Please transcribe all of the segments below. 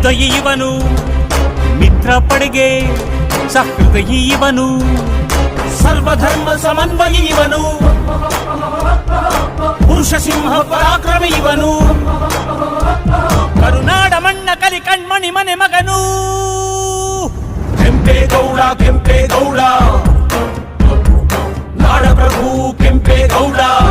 ಹೃದಯ ಇವನು ಮಿತ್ರ ಪಡೆಗೆ ಸಹೃದಯ ಇವನು ಸರ್ವಧರ್ಮ ಸಮನ್ವಯ ಇವನು ಪುರುಷ ಸಿಂಹ ಪರಾಕ್ರಮ ಇವನು ಕರುನಾಡ ಮಣ್ಣ ಕಲಿ ಕಣ್ಮಣಿ ಮನೆ ಮಗನು ಕೆಂಪೇಗೌಡ ಕೆಂಪೇಗೌಡ ನಾಡ ಪ್ರಭು ಕೆಂಪೇಗೌಡ ಕೃಷ್ಣದೇವ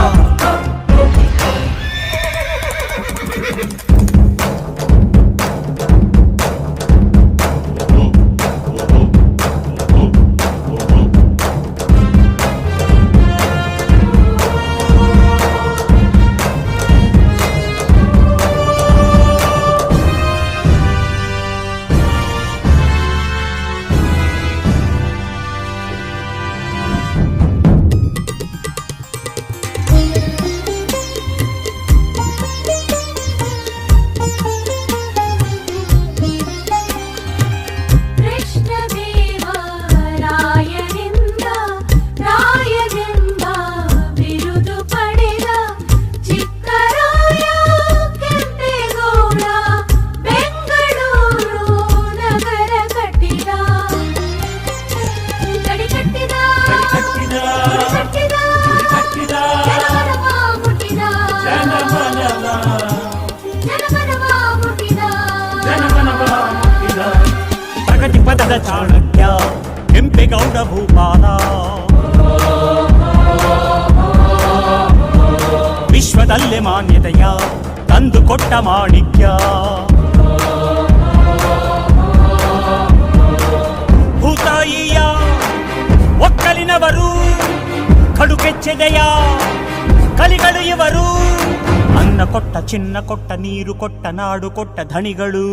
ಜನಮನವ ಮುಟ್ಟಿದ. ಪ್ರಗತಿ ಪದದ ಚಾಣಕ್ಯ ಕೆಂಪೇಗೌಡ ಭೂಪಾಲ ವಿಶ್ವದಲ್ಲೇ ಮಾನ್ಯತೆಯ ತಂದು ಕೊಟ್ಟ ಮಾಣಿಕ್ಯ ಭೂತಾಯಿಯ ಒಕ್ಕಲಿನವರು ಕಡುಕೆಚ್ಚೆದೆಯ ಕಲಿಗಳು ಇವರು ಅನ್ನ ಕೊಟ್ಟ ಚಿನ್ನ ಕೊಟ್ಟ ನೀರು ಕೊಟ್ಟ ನಾಡು ಕೊಟ್ಟ ಧಣಿಗಳು